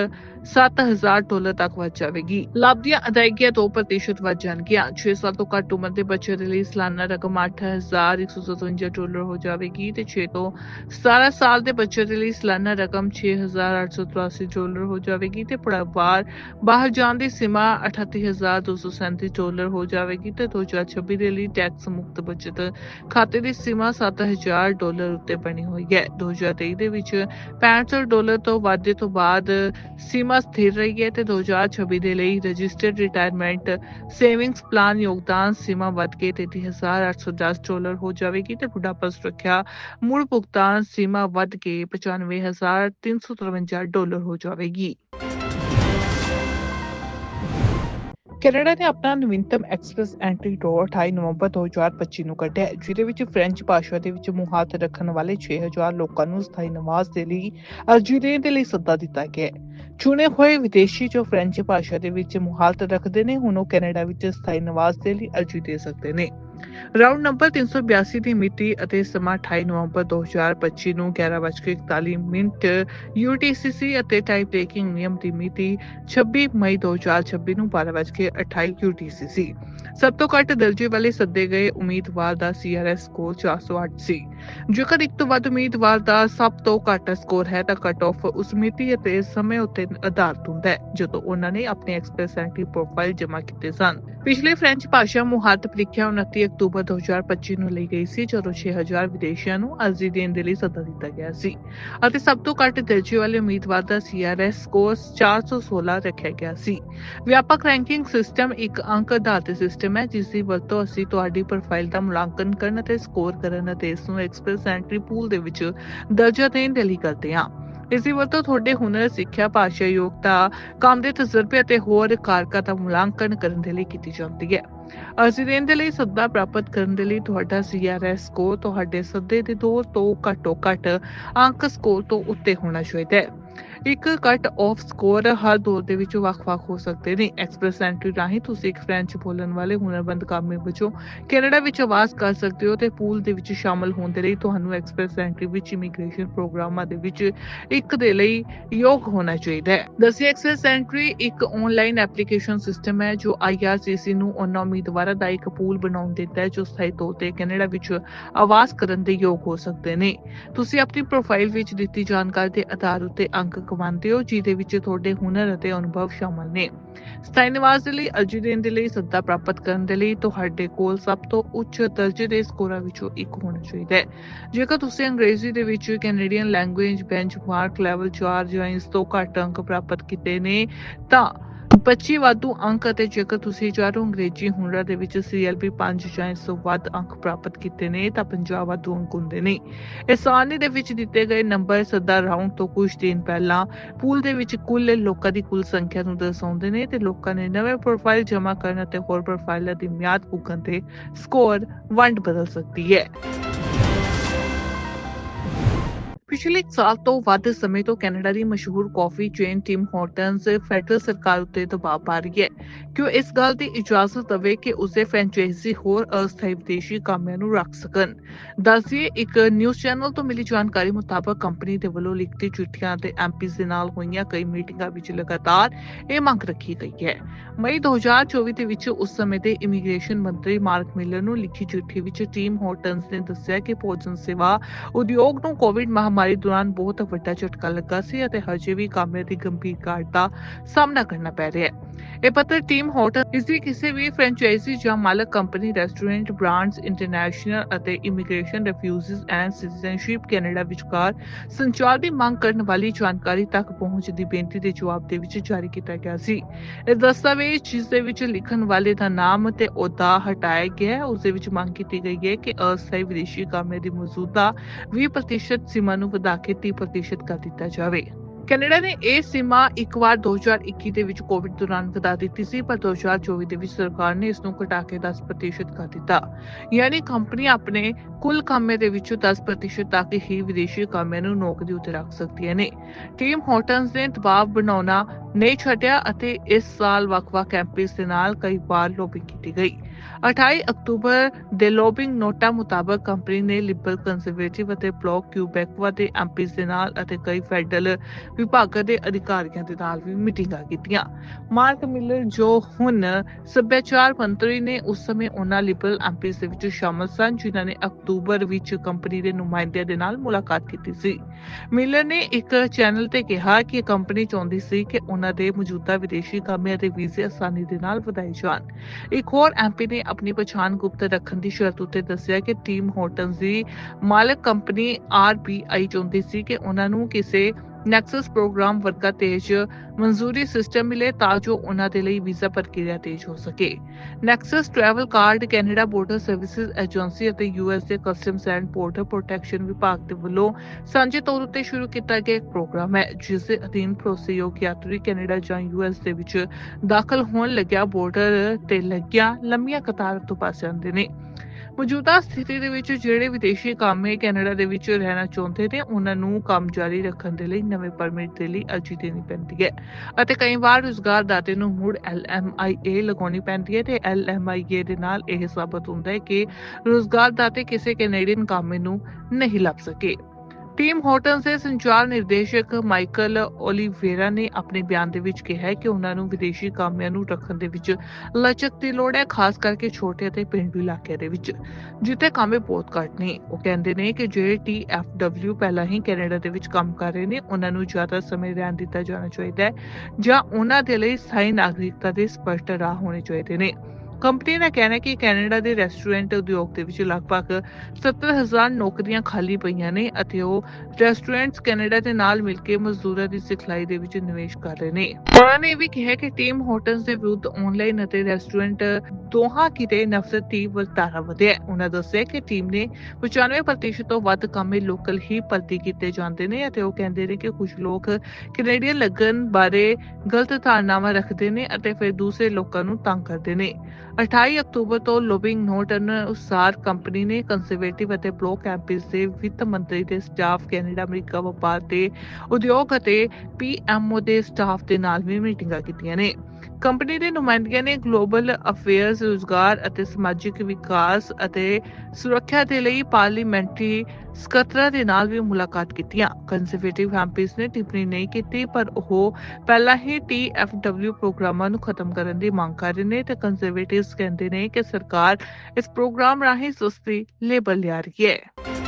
7000 ਡਾਲਰ ਤੱਕ ਵੱਧ ਜਾਵੇਗੀ। ਲਾਭ ਦੀਆਂ ਅਦਾਇਗੀਆਂ 2% ਵੱਧ ਜਾਣਗੀਆਂ। 6 ਸਾਲ ਤੋਂ ਘੱਟ ਉਮਰ ਦੇ ਬੱਚੇ ਦੇ ਲਈ ਸਾਲਾਨਾ ਰਕਮ 8157 ਡਾਲਰ ਹੋ ਜਾਵੇਗੀ ਤੇ 6 ਤੋਂ 17 ਸਾਲ ਦੇ ਬੱਚੇ ਦੇ ਲਈ ਸਾਲਾਨਾ ਰਕਮ 6883 ਡਾਲਰ ਹੋ ਜਾਵੇਗੀ ਤੇ ਪੜਾਵਾਰ ਬਾਹਰ ਜਾਣ ਦੀ ਸੀਮਾ 38237 ਡਾਲਰ ਹੋ ਜਾਵੇਗੀ ਤੇ 2026 ਦੇ ਲਈ ਟੈਕਸ ਮੁਕਤ ਬਚਤ ਖਾਤੇ ਦੀ ਸੀਮਾ 7000 ਡਾਲਰ ਉੱਤੇ ਬਣੀ ਹੋਈ ਹੈ। 2023 ਦੇ ਵਿੱਚ 65 ਡਾਲਰ ਤੋਂ ਵਾਧੇ ਤੋਂ ਬਾਅਦ ਸੀਮਾ ਸਥਿਰ ਰਹੀ ਹੈ ਤੇ 2026 ਦੇ ਲਈ ਰਜਿਸਟਰਡ ਰਿਟਾਇਰਮੈਂਟ ਸੇਵਿੰਗਸ ਪਲਾਨ ਯੋਗਦਾਨ ਸੀਮਾ ਵੱਧ ਕੇ 33810 ਡਾਲਰ ਹੋ ਜਾਵੇਗੀ ਤੇ ਬੁਢਾਪਾ ਸੁਰੱਖਿਆ ਮੁੜ ਭੁਗਤਾਨ ਸੀਮਾ ਵੱਧ ਕੇ 95353 ਡਾਲਰ ਹੋ ਜਾਵੇਗੀ। ਕੈਨੇਡਾ ਨੇ ਆਪਣਾ ਨਵੀਨਤਮ ਐਕਸਪ੍ਰੈਸ ਐਂਟਰੀ ਡੋਰ 28 ਨਵੰਬਰ 2025 ਨੂੰ ਕੱਢਿਆ, ਜਿਹਦੇ ਵਿੱਚ ਫ੍ਰੈਂਚ ਭਾਸ਼ਾ ਦੇ ਵਿੱਚ ਮੁਹਾਤ ਰੱਖਣ ਵਾਲੇ 6000 ਲੋਕਾਂ ਨੂੰ ਸਥਾਈ ਨਿਵਾਸ ਦੇ ਲਈ ਅਰਜ਼ੀ ਦੇਣ ਦੇ ਲਈ ਸੱਦਾ ਦਿੱਤਾ ਗਿਆ ਹੈ। ਚੁਣੇ ਹੋਏ ਵਿਦੇਸ਼ੀ ਜੋ ਫ੍ਰੈਂਚ ਭਾਸ਼ਾ ਦੇ ਵਿੱਚ ਮੁਹਾਲਤ ਰੱਖਦੇ ਨੇ, ਹੁਣ ਉਹ ਕੈਨੇਡਾ ਵਿੱਚ ਸਥਾਈ ਨਿਵਾਸ ਦੇ ਲਈ ਅਰਜ਼ੀ ਦੇ ਸਕਦੇ ਨੇ। ਰਾਉਂਡ ਨੰਬਰ 382 ਦੀ ਮਿਤੀ ਅਤੇ ਸਮਾਂ 28 ਨਵੰਬਰ 2025 ਨੂੰ 11:41 ਮਿੰਟ UTCC ਅਤੇ ਟਾਈਪ ਟੇਕਿੰਗ ਨਿਯਮ ਦੀ ਮਿਤੀ 26 ਮਈ 2026 ਨੂੰ 12:28 UTCC ਸਭ ਤੋਂ ਘੱਟ ਦਰਜੇ ਵਾਲੇ ਸੱਦੇ ਗਏ ਉਮੀਦਵਾਰ ਦਾ CRS ਸਕੋਰ 408 ਸੀ। ਜੇਕਰ ਇੱਕ ਤੋਂ ਵੱਧ ਉਮੀਦਵਾਰ ਦਾ ਸਭ ਤੋਂ ਘੱਟ ਸਕੋਰ ਹੈ, ਤਾਂ ਕੱਟ ਆਫ ਉਸ ਮਿਤੀ ਅਤੇ ਸਮੇਂ ਉੱਤੇ ਆਧਾਰਿਤ ਹੁੰਦਾ ਹੈ, ਜਦੋਂ ਉਹਨਾਂ ਨੇ ਆਪਣੇ ਐਕਸਪ੍ਰੈਸ ਐਂਟਰੀ ਪ੍ਰੋਫਾਈਲ ਜਮ੍ਹਾਂ ਕੀਤੇ ਸਨ। ਪਿਛਲੇ ਫ੍ਰੈਂਚ ਭਾਸ਼ਾ ਮੁਹਾਰਤ ਪ੍ਰੀਖਿਆ 29 ਅਕਤੂਬਰ 2025 ਨੂੰ ਲਈ ਗਈ ਸੀ, ਜਦੋਂ 6000 ਵਿਦੇਸ਼ੀਆਂ ਨੂੰ ਅਰਜ਼ੀ ਦੇਣ ਦੇ ਲਈ ਸੱਦਾ ਦਿੱਤਾ ਗਿਆ ਸੀ। ਅਤੇ ਸਭ ਤੋਂ ਘੱਟ ਦਰਜੇ ਵਾਲੇ ਉਮੀਦਵਾਰ ਦਾ CRS ਸਕੋਰ 416 ਰੱਖਿਆ ਗਿਆ ਸੀ। ਵਿਆਪਕ ਰੈਂਕਿੰਗ ਸਿਸਟਮ ਇੱਕ ਅੰਕ ਆਧਾਰਿਤ ਸਿਸਟਮ ਹੈ, ਜਿਸ ਦੀ ਵਰਤੋਂ ਅਸੀਂ ਤੁਹਾਡੀ ਪ੍ਰੋਫਾਈਲ ਦਾ ਮੁਲਾਂਕਣ ਕਰਨ ਅਤੇ ਸਕੋਰ ਕਰਨ ਅਤੇ ਇਸ ਨੂੰ ਐਕਸਪ੍ਰੈਸ ਐਂਟਰੀ ਪੂਲ ਦੇ ਵਿੱਚ ਦਰਜਾ ਦੇਣ ਦੇ ਲਈ ਕਰਦੇ ਹਾਂ। ਇਸ ਦੀ ਵਰਤੋਂ ਤੁਹਾਡੇ ਹੁਨਰ, ਸਿੱਖਿਆ, ਭਾਸ਼ਾ, ਯੋਗਤਾ, ਕੰਮ ਦੇ ਤਜਰਬੇ ਅਤੇ ਹੋਰ ਕਾਰਕਾਂ ਦਾ ਮੁਲਾਂਕਣ ਕਰਨ ਦੇ ਲਈ ਕੀਤੀ ਜਾਂਦੀ ਹੈ। ਅਰਜ਼ੀ ਦੇਣ ਦੇ ਲਈ ਸੱਦਾ ਪ੍ਰਾਪਤ ਕਰਨ ਦੇ ਲਈ ਤੁਹਾਡਾ CRS ਸਕੋਰ ਤੁਹਾਡੇ ਸੱਦੇ ਦੇ ਦੋ ਤੋਂ ਘੱਟੋ ਘੱਟ ਅੰਕ ਸਕੋਰ ਤੋਂ ਉੱਤੇ ਹੋਣਾ ਚਾਹੀਦਾ ਹੈ। ਇੱਕ ਕੱਟ ਆਫ ਸਕੋਰ ਹਰ ਦੌਰ ਦੇ ਵਿੱਚ ਵੱਖ-ਵੱਖ ਹੋ ਸਕਦੇ ਨੇ। ਐਕਸਪ੍ਰੈਸ ਐਂਟਰੀ ਰਾਹੀਂ ਤੁਸੀਂ ਇੱਕ ਫ੍ਰੈਂਚ ਬੋਲਣ ਵਾਲੇ ਹੁਨਰਮੰਦ ਕਾਮੇ ਵਜੋਂ ਕੈਨੇਡਾ ਵਿੱਚ ਆਵਾਜ਼ ਕਰ ਸਕਦੇ ਹੋ ਤੇ ਪੂਲ ਦੇ ਵਿੱਚ ਸ਼ਾਮਲ ਹੋਣ ਦੇ ਲਈ ਤੁਹਾਨੂੰ ਐਕਸਪ੍ਰੈਸ ਐਂਟਰੀ ਵਿੱਚ ਇਮੀਗ੍ਰੇਸ਼ਨ ਪ੍ਰੋਗਰਾਮਾਂ ਦੇ ਵਿੱਚ ਇੱਕ ਦੇ ਲਈ ਯੋਗ ਹੋਣਾ ਚਾਹੀਦਾ ਹੈ। ਦਸੀ ਐਕਸਪ੍ਰੈਸ ਐਂਟਰੀ ਇੱਕ ਆਨਲਾਈਨ ਐਪਲੀਕੇਸ਼ਨ ਸਿਸਟਮ ਹੈ ਜੋ IRCC ਨੂੰ ਉਹਨਾਂ ਉਮੀਦਵਾਰਾਂ ਦਾ ਇੱਕ ਪੂਲ ਬਣਾਉਣ ਦਿੰਦਾ ਹੈ ਜੋ ਸਥਾਈ ਤੌਰ ਤੇ ਕੈਨੇਡਾ ਵਿੱਚ ਆਵਾਜ਼ ਕਰਨ ਦੇ ਯੋਗ ਹੋ ਸਕਦੇ ਨੇ। ਤੁਸੀਂ ਆਪਣੀ ਪ੍ਰੋਫਾਈਲ ਵਿੱਚ ਦਿੱਤੀ ਜਾਣਕਾਰੀ ਦੇ ਆਧਾਰ ਉੱਤੇ ਅੰਕ ਕਮਾਉਂਦੇ ਹੋ, ਜਿਹਦੇ ਵਿੱਚ ਤੁਹਾਡੇ ਹੁਨਰ ਅਤੇ ਅਨੁਭਵ ਸ਼ਾਮਲ ਨੇ। ਸਥਾਈ ਨਿਵਾਸ ਦੇ ਲਈ, ਅਰਜ਼ੀ ਦੇਣ ਦੇ ਲਈ, ਸੱਦਾ ਪ੍ਰਾਪਤ ਕਰਨ ਦੇ ਲਈ ਤੁਹਾਡੇ ਕੋਲ ਸਭ ਤੋਂ ਉੱਚ ਦਰਜੇ ਦੇ ਸਕੋਰਾਂ ਵਿੱਚੋਂ ਇੱਕ ਹੋਣਾ ਚਾਹੀਦਾ ਹੈ। ਜੇਕਰ ਤੁਸੀਂ ਅੰਗਰੇਜ਼ੀ ਦੇ ਵਿੱਚ ਕੈਨੇਡੀਅਨ ਲੈਂਗੁਏਜ ਬੈਂਚਮਾਰਕ ਲੈਵਲ 4 ਜਾਂ ਇਸ ਤੋਂ ਘੱਟ ਅੰਕ ਪ੍ਰਾਪਤ ਕੀਤੇ ਨੇ, ਤਾਂ 25 ਵਾਧੂ ਅੰਕ ਅਤੇ ਜੇਕਰ ਤੁਸੀਂ ਚਾਰੋਂ ਅੰਗਰੇਜ਼ੀ ਹੁਨਰਾਂ ਦੇ ਵਿੱਚ CLB 5 ਜਾਂ ਇਸ ਤੋਂ ਵੱਧ ਅੰਕ ਪ੍ਰਾਪਤ ਕੀਤੇ ਨੇ, ਤਾਂ 50 ਵਾਧੂ ਅੰਕ ਹੁੰਦੇ ਨੇ। ਇਸ ਸਾਰਣੀ ਦੇ ਵਿੱਚ ਦਿੱਤੇ ਗਏ ਨੰਬਰ ਸਦਾ ਰਾਉਂਡ ਤੋਂ ਕੁਝ ਦਿਨ ਪਹਿਲਾਂ ਪੂਲ ਦੇ ਵਿੱਚ ਕੁੱਲ ਲੋਕਾਂ ਦੀ ਕੁੱਲ ਸੰਖਿਆ ਨੂੰ ਦਰਸਾਉਂਦੇ ਨੇ ਤੇ ਲੋਕਾਂ ਨੇ ਨਵੇਂ ਪ੍ਰੋਫਾਈਲ ਜਮ੍ਹਾਂ ਕਰਨ ਅਤੇ ਹੋਰ ਪ੍ਰੋਫਾਈਲਾਂ ਦੀ ਮਿਆਦ ਪੁੱਗਣ ਤੇ ਸਕੋਰ ਵੰਡ ਬਦਲ ਸਕਦੀ ਹੈ। ਪਿਛਲੇ ਇੱਕ ਸਾਲ ਤੋਂ ਵੱਧ ਸਮੇਂ ਤੋਂ ਕੈਨੇਡਾ ਦੀ ਮਸ਼ਹੂਰ coffee chain Tim Hortons federal ਸਰਕਾਰ ਉੱਤੇ ਦਬਾਅ ਪਾ ਰਹੀ ਹੈ। ਕਿ ਉਹ ਇਸ ਗੱਲ ਦੀ ਇਜਾਜ਼ਤ ਦੇਵੇ ਕਿ ਉਸਦੇ ਫਰੈਂਚਾਈਜ਼ੀ ਹੋਰ ਅਸਥਾਈ ਵਿਦੇਸ਼ੀ ਕਾਮਿਆਂ ਨੂੰ ਰੱਖ ਸਕਣ? ਦੱਸਿਏ ਇੱਕ ਨਿਊਜ਼ ਚੈਨਲ ਤੋਂ ਮਿਲੀ ਜਾਣਕਾਰੀ ਮੁਤਾਬਕ ਕੰਪਨੀ ਦੇ ਵੱਲੋਂ ਲਿਖਤੀ ਚਿੱਠੀਆਂ ਤੇ ਐਮਪੀਜ਼ ਦੇ ਨਾਲ ਹੋਈਆਂ ਕਈ ਮੀਟਿੰਗਾਂ ਵਿੱਚ ਲਗਾਤਾਰ ਇਹ ਮੰਗ ਰੱਖੀ ਗਈ ਹੈ। ਮਈ 2024 ਦੇ ਵਿੱਚ ਉਸ ਸਮੇਂ ਦੇ ਇਮੀਗ੍ਰੇਸ਼ਨ ਮੰਤਰੀ ਮਾਰਕ ਮਿਲਰ ਨੂੰ ਲਿਖੀ ਚਿੱਠੀ ਵਿੱਚ ਟੀਮ ਹਾਰਟਨਸ ਨੇ ਦੱਸਿਆ ਕਿ ਭੋਜਨ ਸੇਵਾ ਉਦਯੋਗ ਨੂੰ ਕੋਵਿਡ ਮਹਾਮਾਰੀ ਦੌਰਾਨ ਬਹੁਤ ਵੱਡਾ ਝਟਕਾ ਲੱਗਾ ਸੀ ਅਤੇ ਹਜੇ ਵੀ ਕਾਮਿਆਂ ਦੀ ਗੰਭੀਰ ਘਾਟ ਦਾ ਸਾਹਮਣਾ ਕਰਨਾ ਪੈ ਰਿਹਾ ਹੈ। ਇਹ ਪੱਤਰ ਟੀਮ ਹੋਟਲ, ਇਸ ਦੀ ਕਿਸੇ ਵੀ ਫਰੈਂਚਾਈਜ਼ੀ ਜਾਂ ਮਾਲਕ ਕੰਪਨੀ ਰੈਸਟੋਰੈਂਟ ਬ੍ਰਾਂਡਸ ਇੰਟਰਨੈਸ਼ਨਲ ਅਤੇ immigration refugees and citizenship Canada ਵਿਚਕਾਰ ਸੰਚਾਰ ਦੀ ਮੰਗ ਕਰਨ ਵਾਲੀ ਜਾਣਕਾਰੀ ਤੱਕ ਪਹੁੰਚ ਦੀ ਬੇਨਤੀ ਦੇ ਜਵਾਬ ਦੇ ਵਿੱਚ ਜਾਰੀ ਕੀਤਾ ਗਿਆ ਸੀ। ਇਹ ਦਸਤਾਵੇਜ਼, ਜਿਸ ਦੇ ਵਿੱਚ ਲਿਖਣ ਵਾਲੇ ਦਾ ਨਾਮ ਤੇ ਅਹੁਦਾ ਹਟਾਇਆ ਗਿਆ ਹੈ, ਉਸ ਦੇ ਵਿੱਚ ਮੰਗ ਕੀਤੀ ਗਈ ਹੈ ਕਿ ਅਸਥਾਈ ਵਿਦੇਸ਼ੀ ਕਾਮਿਆਂ ਦੀ ਮੌਜੂਦਾ 20% ਸੀਮਾ ਨੂੰ ਵਧਾ ਕੇ 30% ਕਰ ਦਿੱਤਾ ਜਾਵੇ। ਕੈਨੇਡਾ ਨੇ ਇਹ ਸੀਮਾ ਇੱਕ ਵਾਰ 2021 ਦੇ ਵਿੱਚ ਕੋਵਿਡ ਦੌਰਾਨ ਵਧਾ ਦਿੱਤੀ ਸੀ, ਪਰ 2024 ਦੇ ਵਿੱਚ ਸਰਕਾਰ ਨੇ ਇਸ ਨੂੰ ਘਟਾ ਕੇ 10% ਕਰ ਦਿੱਤਾ। ਯਾਨੀ ਕੰਪਨੀ ਆਪਣੇ ਕੁੱਲ ਕਾਮੇ ਦੇ ਵਿੱਚੋਂ 10% ਤੱਕ ਹੀ ਵਿਦੇਸ਼ੀ ਕਾਮਿਆਂ ਨੂੰ ਨੌਕਰੀ ਉੱਤੇ ਰੱਖ ਸਕਦੀਆਂ ਨੇ। ਟੀਮ ਹਾਰਟਨਸ ਨੇ ਦਬਾਅ ਬਣਾਉਣਾ ਨਹੀਂ ਛੱਡਿਆ ਅਤੇ ਇਸ ਸਾਲ ਵੱਖ-ਵੱਖ ਕੈਂਪਸ ਦੇ ਨਾਲ ਕਈ ਵਾਰ ਲੋਬਿੰਗ ਕੀਤੀ ਗਈ। 28 ਅਕਤੂਬਰ ਦੇ ਲੋਬਿੰਗ ਨੋਟਾ ਮੁਤਾਬਕ ਕੰਪਨੀ ਨੇ ਲਿਬਰਲ ਕੰਜ਼ਰਵੇਟਿਵ ਅਤੇ ਬਲੌਕ ਕਿਊਬੈਕਵਾ ਦੇ ਐਮਪੀਜ਼ ਦੇ ਨਾਲ ਅਤੇ ਕਈ ਫੈਡਰਲ ਵਿਭਾਗਾਂ ਦੇ ਅਧਿਕਾਰੀਆਂ ਦੇ ਨਾਲ ਵੀ ਮੀਟਿੰਗਾਂ ਕੀਤੀਆਂ। ਮਾਰਕ ਮਿਲਰ ਜੋ ਹੁਣ ਸੱਭਿਆਚਾਰ ਮੰਤਰੀ ਨੇ, ਉਸ ਸਮੇਂ ਉਹਨਾਂ ਲਿਬਰਲ ਐਮਪੀਜ਼ ਦੇ ਵਿੱਚ ਸ਼ਾਮਲ ਸਨ, ਜਿਨ੍ਹਾਂ ਨੇ ਅਕਤੂਬਰ ਵਿੱਚ ਕੰਪਨੀ ਦੇ ਨੁਮਾਇੰਦਿਆਂ ਦੇ ਨਾਲ ਮੁਲਾਕਾਤ ਕੀਤੀ ਸੀ। ਮਿਲਰ ਨੇ ਇੱਕ ਚੈਨਲ ਤੇ ਕਿਹਾ ਕਿ ਕੰਪਨੀ ਚਾਹੁੰਦੀ ਸੀ ਕਿ ਉਹਨਾਂ ਦੇ ਮੌਜੂਦਾ ਵਿਦੇਸ਼ੀ ਕਾਮਿਆਂ ਦੇ ਵੀਜ਼ੇ ਆਸਾਨੀ ਦੇ ਨਾਲ ਵਧਾਏ ਜਾਣ। ਇੱਕ ਹੋਰ ਐਮਪੀ ਨੇ ਆਪਣੀ ਪਛਾਣ ਗੁਪਤ ਰੱਖਣ ਦੀ ਸ਼ਰਤ ਉੱਤੇ ਦੱਸਿਆ ਕਿ ਟੀਮ ਹੋਟਨਸ ਦੀ ਮਾਲਕ ਕੰਪਨੀ ਆਰਬੀਆਈ ਚਾਹੁੰਦੀ ਸੀ ਕਿ ਉਹਨਾਂ ਨੂੰ ਕਿਸੇ ਨੈਕਸਸ ਪ੍ਰੋਗਰਾਮ ਵਰਗਾ ਤੇਜ਼ ਮਨਜ਼ੂਰੀ ਸਿਸਟਮ ਮਿਲੇ ਤਾਂ ਜੋ ਉਹਨਾਂ ਦੇ ਲਈ ਵੀਜ਼ਾ ਪ੍ਰਕਿਰਿਆ ਤੇਜ਼ ਹੋ ਸਕੇ। Nexus travel card Canada border services agency ਅਤੇ ਯੂਐਸ ਦੇ ਕਸਟਮਸ ਐਂਡ ਬਾਰਡਰ ਪ੍ਰੋਟੈਕਸ਼ਨ ਵਿਭਾਗ ਦੇ ਵੱਲੋਂ ਸਾਂਝੇ ਤੌਰ ਉੱਤੇ ਸ਼ੁਰੂ ਕੀਤਾ ਗਿਆ ਇੱਕ ਪ੍ਰੋਗਰਾਮ ਹੈ, ਜਿਸ ਦੇ ਅਧੀਨ ਭਰੋਸੇਯੋਗ ਯਾਤਰੀ ਕੈਨੇਡਾ ਜਾਂ ਯੂਐਸ ਦੇ ਵਿੱਚ ਦਾਖਲ ਹੋਣ ਲੱਗਿਆ ਬਾਰਡਰ ਤੇ ਲੱਗਿਆ ਲੰਮੀਆਂ ਕਤਾਰਾਂ ਤੋਂ ਬਚ ਜਾਂਦੇ ਨੇ। ਮੌਜੂਦਾ ਸਥਿਤੀ ਦੇ ਵਿੱਚ ਜਿਹੜੇ ਵਿਦੇਸ਼ੀ ਕਾਮੇ ਕੈਨੇਡਾ ਦੇ ਵਿੱਚ ਰਹਿਣਾ ਚਾਹੁੰਦੇ ਨੇ, ਉਹਨਾਂ ਨੂੰ ਕੰਮ ਜਾਰੀ ਰੱਖਣ ਦੇ ਲਈ ਨਵੇਂ ਪਰਮਿਟ ਦੇ ਲਈ ਅਰਜ਼ੀ ਦੇਣੀ ਪੈਂਦੀ ਹੈ। ਅਤੇ ਕਈ ਵਾਰ ਰੁਜ਼ਗਾਰ ਦਾਤੇ ਨੂੰ ਮੁੜ LMIA ਲਗਾਉਣੀ ਪੈਂਦੀ ਹੈ ਤੇ LMIA ਦੇ ਨਾਲ ਇਹ ਸਾਬਤ ਹੁੰਦਾ ਹੈ ਕਿ ਰੁਜ਼ਗਾਰ ਦਾਤੇ ਕਿਸੇ ਕੈਨੇਡੀਅਨ ਕਾਮੇ ਨੂੰ ਨਹੀਂ ਲੱਭ ਸਕੇ। ਟੀਮ ਹੋਟਲਸ ਦੇ ਸੰਚਾਰ ਨਿਰਦੇਸ਼ਕ ਮਾਈਕਲ ਓਲੀਵੇਰਾ ਨੇ ਆਪਣੇ ਬਿਆਨ ਦੇ ਵਿੱਚ ਕਿਹਾ ਕਿ ਉਹਨਾਂ ਨੂੰ ਵਿਦੇਸ਼ੀ ਕਾਮਿਆਂ ਨੂੰ ਰੱਖਣ ਦੇ ਵਿੱਚ ਲਚਕ ਦੀ ਲੋੜ ਹੈ, ਖਾਸ ਕਰਕੇ ਛੋਟੇ ਅਤੇ ਪਿੰਡੂ ਇਲਾਕਿਆਂ ਦੇ ਵਿੱਚ, ਜਿੱਥੇ ਕਾਮੇ ਬਹੁਤ ਘੱਟ ਨੇ। ਉਹ ਕਹਿੰਦੇ ਨੇ ਕਿ ਜਿਹੜੇ TFW ਪਹਿਲਾਂ ਹੀ ਕੈਨੇਡਾ ਦੇ ਵਿੱਚ ਕੰਮ ਕਰ ਰਹੇ ਨੇ, ਉਹਨਾਂ ਨੂੰ ਜ਼ਿਆਦਾ ਸਮੇਂ ਰਹਿਣ ਦਿੱਤਾ ਜਾਣਾ ਚਾਹੀਦਾ ਹੈ ਜਾਂ ਉਹਨਾਂ ਦੇ ਲਈ ਸਥਾਈ ਨਾਗਰਿਕਤਾ ਦੇ ਸਪਸ਼ਟ ਰਾਹ ਹੋਣੇ ਚਾਹੀਦੇ ਨੇ। ਕੰਪਨੀ ਦਾ ਕਹਿਣਾ ਹੈ ਕਿ ਕੈਨੇਡਾ ਦੇ ਰੈਸਟੋਰੈਂਟ ਉਦਯੋਗ ਦੇ ਵਿੱਚ ਲਗਭਗ 70000 ਨੌਕਰੀਆਂ ਖਾਲੀ ਪਈਆਂ ਨੇ ਅਤੇ ਉਹ ਰੈਸਟੋਰੈਂਟਸ ਕੈਨੇਡਾ ਦੇ ਨਾਲ ਮਿਲ ਕੇ ਮਜ਼ਦੂਰਾਂ ਦੀ ਸਿਖਲਾਈ ਦੇ ਵਿੱਚ ਨਿਵੇਸ਼ ਕਰ ਰਹੇ ਨੇ ਉਹਨਾਂ ਨੇ ਵੀ ਕਿਹਾ ਕਿ ਟੀਮ ਹੋਟਲਸ ਦੇ ਵਿਰੁੱਧ ਆਨਲਾਈਨ ਅਤੇ ਰੈਸਟੋਰੈਂਟ ਦੋਹਾਂ ਕਿਤੇ ਨਫ਼ਰਤ ਦੀ ਵਰਤਾਰਾ ਵਧਿਆ ਹੈ। ਉਹਨਾਂ ਦੱਸਿਆ ਕਿ ਟੀਮ ਨੇ 95% ਤੋਂ ਵੱਧ ਕਾਮੇ ਲੋਕਲ ਹੀ ਭਰਤੀ ਕੀਤੇ ਜਾਂਦੇ ਨੇ ਅਤੇ ਉਹ ਕਹਿੰਦੇ ਨੇ ਕਿ ਕੁਝ ਲੋਕ ਕੈਨੇਡੀਅਨ ਲੱਗਣ ਬਾਰੇ ਗਲਤ ਧਾਰਨਾਵਾਂ ਰੱਖਦੇ ਨੇ ਅਤੇ ਫਿਰ ਦੂਸਰੇ ਲੋਕਾਂ ਨੂੰ ਤੰਗ ਕਰਦੇ ਨੇ 28 ਅਕਤੂਬਰ ਤੋਂ ਲੋਬਿੰਗ ਨੋਟ ਅਨੁਸਾਰ ਕੰਪਨੀ ਨੇ ਕੰਜ਼ਰਵੇਟਿਵ ਅਤੇ ਬਲੋ ਕੈਂਪਸ ਦੇ ਵਿੱਤ ਮੰਤਰੀ ਦੇ ਸਟਾਫ ਕੈਨੇਡਾ, ਅਮਰੀਕਾ ਵਪਾਰ ਤੇ ਉਦਯੋਗ ਅਤੇ ਪੀਐਮਓ ਦੇ ਸਟਾਫ ਦੇ ਨਾਲ ਵੀ ਮੀਟਿੰਗਾਂ ਕੀਤੀਆਂ ਨੇ। ਕੰਪਨੀ ਦੇ ਨੁਮਾਇੰਦਿਆਂ ਨੇ ਗਲੋਬਲ ਅਫੇਅਰਸ ਰੁਜ਼ਗਾਰ ਅਤੇ ਸਮਾਜਿਕ ਵਿਕਾਸ ਅਤੇ ਸੁਰੱਖਿਆ ਦੇ ਲਈ ਪਾਰਲੀਮੈਂਟਰੀ ਸਕੱਤਰਾਂ ਦੇ ਨਾਲ ਵੀ ਮੁਲਾਕਾਤ ਕੀਤੀਆਂ ਕੰਜ਼ਰਵੇਟਿਵ ਕੈਂਪਸ ਨੇ ਟਿੱਪਣੀ ਨਹੀਂ ਕੀਤੀ, ਪਰ ਉਹ ਪਹਿਲਾਂ ਹੀ TFW ਪ੍ਰੋਗਰਾਮਾਂ ਨੂੰ ਖਤਮ ਕਰਨ ਦੀ ਮੰਗ ਕਰ ਰਹੇ ਨੇ ਤੇ ਕੰਜ਼ਰਵੇਟਿਵਸ ਕਹਿੰਦੇ ਨੇ ਕਿ ਸਰਕਾਰ ਇਸ ਪ੍ਰੋਗਰਾਮ ਰਾਹੀਂ ਸੁਸਤੀ ਲੇਬਰ ਲਿਆ ਰਹੀ ਹੈ।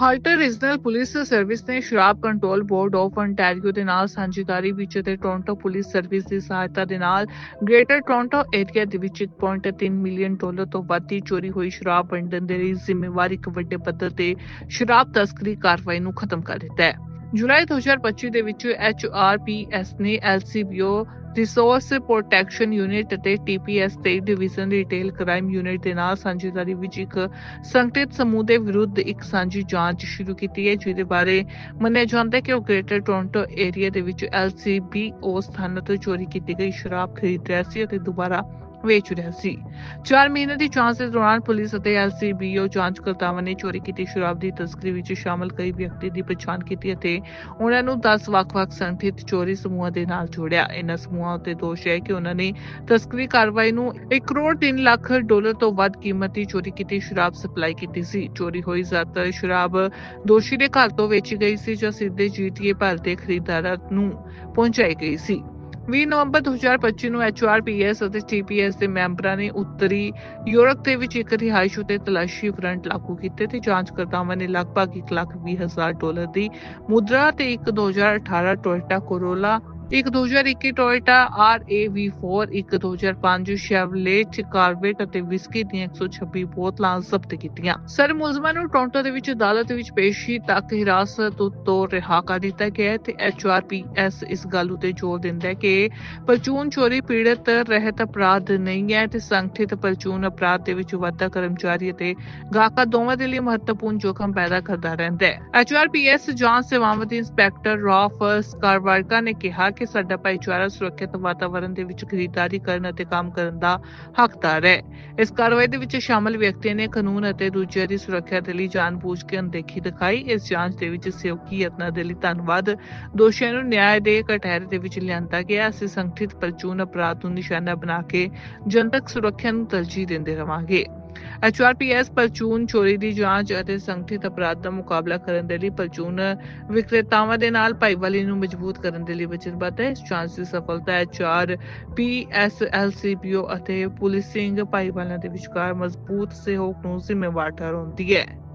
ਹਾਲਟਰ ਰੀਜਨਲ ਪੁਲਿਸ ਸਰਵਿਸ ਨੇ ਸ਼ਰਾਬ ਕੰਟਰੋਲ ਬੋਰਡ ਆਫ ਅੰਟੈਰੀਓ ਦੇ ਨਾਲ ਸਾਂਝੇਦਾਰੀ ਵਿੱਚ ਤੇ ਟੋਰਾਂਟੋ ਪੁਲਿਸ ਸਰਵਿਸ ਦੀ ਸਹਾਇਤਾ ਦੇ ਨਾਲ ਗ੍ਰੇਟਰ ਟੋਰਾਂਟੋ ਏਰੀਆ ਦੇ ਵਿੱਚ 1.3 ਮਿਲੀਅਨ ਡਾਲਰ ਤੋਂ ਵੱਧ ਦੀ ਚੋਰੀ ਹੋਈ ਸ਼ਰਾਬ ਵੰਡਣ ਦੇ ਲਈ ਜ਼ਿੰਮੇਵਾਰ ਇੱਕ ਵੱਡੇ ਪੱਧਰ ਤੇ ਸ਼ਰਾਬ ਤਸਕਰੀ ਕਾਰਵਾਈ ਨੂੰ ਖਤਮ ਕਰ ਦਿੱਤਾ ਹੈ। ਜੁਲਾਈ 2025 ਦੇ ਵਿੱਚ HRPS ਨੇ LCBO ਰਿਸੋਰਸ ਪ੍ਰੋਟੈਕਸ਼ਨ ਯੂਨਿਟ ਅਤੇ TPS ਤੇ ਡਿਵੀਜ਼ਨ ਰਿਟੇਲ ਕ੍ਰਾਈਮ ਯੂਨਿਟ ਦੇ ਨਾਲ ਸਾਂਝੇਦਾਰੀ ਵਿੱਚ ਇੱਕ ਸੰਗਠਿਤ ਸਮੂਹ ਦੇ ਵਿਰੁੱਧ ਇੱਕ ਸਾਂਝੀ ਜਾਂਚ ਸ਼ੁਰੂ ਕੀਤੀ ਹੈ, ਜਿਹਦੇ ਬਾਰੇ ਮੰਨਿਆ ਜਾਂਦਾ ਹੈ ਕਿ ਉਹ ਗ੍ਰੇਟਰ ਟੋਰਾਂਟੋ ਏਰੀਆ ਦੇ ਵਿੱਚ LCBO ਸਥਾਨਾਂ ਤੋਂ ਚੋਰੀ ਕੀਤੀ ਗਈ ਸ਼ਰਾਬ ਖਰੀਦ ਰਿਹਾ ਸੀ ਅਤੇ ਦੁਬਾਰਾ ਵੇਚ ਰਿਹਾ ਸੀ। 4 ਮਹੀਨੇ ਦੀ ਜਾਂਚ ਦੇ ਦੌਰਾਨ ਪੁਲਿਸ ਅਤੇ LCBO ਜਾਂਚਕਰਤਾਵਾਂ ਨੇ ਚੋਰੀ ਕੀਤੀ ਸ਼ਰਾਬ ਦੀ ਤਸਕਰੀ ਵਿੱਚ ਸ਼ਾਮਲ ਕਈ ਵਿਅਕਤੀ ਦੀ ਪਛਾਣ ਕੀਤੀ ਅਤੇ ਉਹਨਾਂ ਨੂੰ 10 ਵੱਖ-ਵੱਖ ਸੰਗਠਿਤ ਚੋਰੀ ਸਮੂਹਾਂ ਦੇ ਨਾਲ ਜੋੜਿਆ। ਇਹਨਾਂ ਸਮੂਹਾਂ ਉੱਤੇ ਦੋਸ਼ ਹੈ ਕਿ ਉਹਨਾਂ ਨੇ ਤਸਕਰੀ ਕਾਰਵਾਈ ਨੂੰ 1 ਕਰੋੜ 3 ਲੱਖ ਡਾਲਰ ਤੋਂ ਵੱਧ ਕੀਮਤ ਦੀ ਚੋਰੀ ਕੀਤੀ, ਸ਼ਰਾਬ ਸਪਲਾਈ ਕੀਤੀ ਸੀ। ਚੋਰੀ ਹੋਈ ਜ਼ਿਆਦਾਤਰ ਸ਼ਰਾਬ ਦੋਸ਼ੀ ਦੇ ਘਰ ਤੋਂ ਵੇਚੀ ਗਈ ਸੀ ਜਾਂ ਸਿੱਧੇ GTA ਭਰ ਦੇ ਖਰੀਦਦਾਰਾਂ ਨੂੰ ਪਹੁੰਚਾਈ ਗਈ ਸੀ। 20 ਨਵੰਬਰ 2025 ਨੂੰ HRPS ਅਤੇ TPS ਦੇ ਮੈਂਬਰਾਂ ਨੇ ਉੱਤਰੀ ਯੂਰਪ ਦੇ ਵਿੱਚ ਇੱਕ ਰਿਹਾਇਸ਼ ਉਤੇ ਤਲਾਸ਼ੀ ਫਰੰਟ ਲਾਗੂ ਕੀਤੇ ਤੇ ਜਾਂਚਕਰਤਾਵਾਂ ਨੇ ਲਗਭਗ 1,20,000 ਡਾਲਰ ਦੀ ਮੁਦਰਾ ਤੇ ਇੱਕ 2018 ਟੋਇਟਾ ਕੋਰੋਲਾ ਇੱਕ 2021 ਟੋਇਟਾ RAV4 ਇੱਕ 2005 ਸ਼ੈਵਲੇਟ ਕਾਰਵੇਟ ਅਤੇ ਵਿਸਕੀ ਦੀਆਂ 126 ਬੋਤਲਾਂ ਜ਼ਬਤ ਕੀਤੀਆਂ। ਸਰ, ਮੁਲਜ਼ਮਾਂ ਨੂੰ ਟੋਰਾਂਟੋ ਦੇ ਵਿੱਚ ਅਦਾਲਤ ਵਿੱਚ ਪੇਸ਼ੀ ਤੱਕ ਹਿਰਾਸਤ ਤੋਂ ਰਿਹਾ ਕਰ ਦਿੱਤਾ ਗਿਆ ਹੈ ਤੇ HRPS ਇਸ ਗੱਲ ਉਤੇ ਜ਼ੋਰ ਦਿੰਦਾ ਹੈ ਕਿ ਪਰਚੂਨ ਚੋਰੀ ਪੀੜਤ ਰਹਿਤ ਅਪਰਾਧ ਨਹੀਂ ਹੈ ਤੇ ਸੰਗਠਿਤ ਪਰਚੂਨ ਅਪਰਾਧ ਦੇ ਵਿੱਚ ਵਾਧਾ ਕਰਮਚਾਰੀ ਅਤੇ ਗਾਹਕਾਂ ਦੋਵਾਂ ਦੇ ਲਈ ਮਹੱਤਵਪੂਰਨ ਜੋਖਮ ਪੈਦਾ ਕਰਦਾ ਰਹਿੰਦਾ ਹੈ। HRPS ਜਾਂਚ ਸੇਵਾਵਾਂ ਦੇ ਇੰਸਪੈਕਟਰ ਰਾਫ ਸਕਾਰਵਾਰਕਾ ਨੇ ਕਿਹਾ ਕਿ ਸਾਡਾ ਭਾਈਚਾਰਾ ਸੁਰੱਖਿਅਤ ਵਾਤਾਵਰਣ ਦੇ ਵਿੱਚ ਖਰੀਦਦਾਰੀ ਕਰਨ ਅਤੇ ਕੰਮ ਕਰਨ ਦਾ ਹੱਕਦਾਰ ਹੈ। ਇਸ ਕਾਰਵਾਈ ਦੇ ਵਿੱਚ ਸ਼ਾਮਲ ਵਿਅਕਤੀਆਂ ਨੇ ਕਾਨੂੰਨ ਅਤੇ ਦੂਜਿਆਂ ਦੀ ਸੁਰੱਖਿਆ ਦੇ ਲਈ ਜਾਣਬੁੱਝ ਕੇ ਅਣਦੇਖੀ ਦਿਖਾਈ। ਇਸ ਜਾਂਚ ਦੇ ਵਿੱਚ ਸਹਿਯੋਗੀ ਯਤਨਾਂ ਦੇ ਲਈ ਧੰਨਵਾਦ। ਦੋਸ਼ੀਆਂ ਨੂੰ ਨਿਆਂ ਦੇ ਕਟਹਿਰੇ ਦੇ ਵਿੱਚ ਲਿਆਂਦਾ ਗਿਆ। ਅਸੀਂ ਸੰਗਠਿਤ ਪਰਚੂਨ ਅਪਰਾਧ ਨੂੰ ਨਿਸ਼ਾਨਾ ਬਣਾ ਕੇ ਜਨਤਕ ਸੁਰੱਖਿਆ ਨੂੰ ਤਰਜੀਹ ਦਿੰਦੇ ਰਵਾਂਗੇ। HRPS ਪਰਚੂਨ ਚੋਰੀ ਦੀ ਜਾਂਚ ਅਤੇ ਸੰਗਠਿਤ ਅਪਰਾਧ ਦਾ ਮੁਕਾਬਲਾ ਕਰਨ ਦੇ ਲਈ ਪਰਚੂਨ ਵਿਕਰੇਤਾਵਾਂ ਦੇ ਨਾਲ ਭਾਈਵਾਲੀ ਨੂੰ ਮਜ਼ਬੂਤ ਕਰਨ ਦੇ ਲਈ ਵਚਨਬੱਧ ਹੈ। ਇਸ ਜਾਂਚ ਦੀ ਸਫਲਤਾ HR PSLCPO ਅਤੇ ਪੁਲਿਸਿੰਗ ਭਾਈਵਾਲਾਂ ਦੇ ਵਿਚਕਾਰ ਮਜ਼ਬੂਤ ਸਹਿਯੋਗ ਨੂੰ ਜ਼ਿੰਮੇਵਾਰ ਠਹਿਰਾਉਂਦੀ ਹੈ।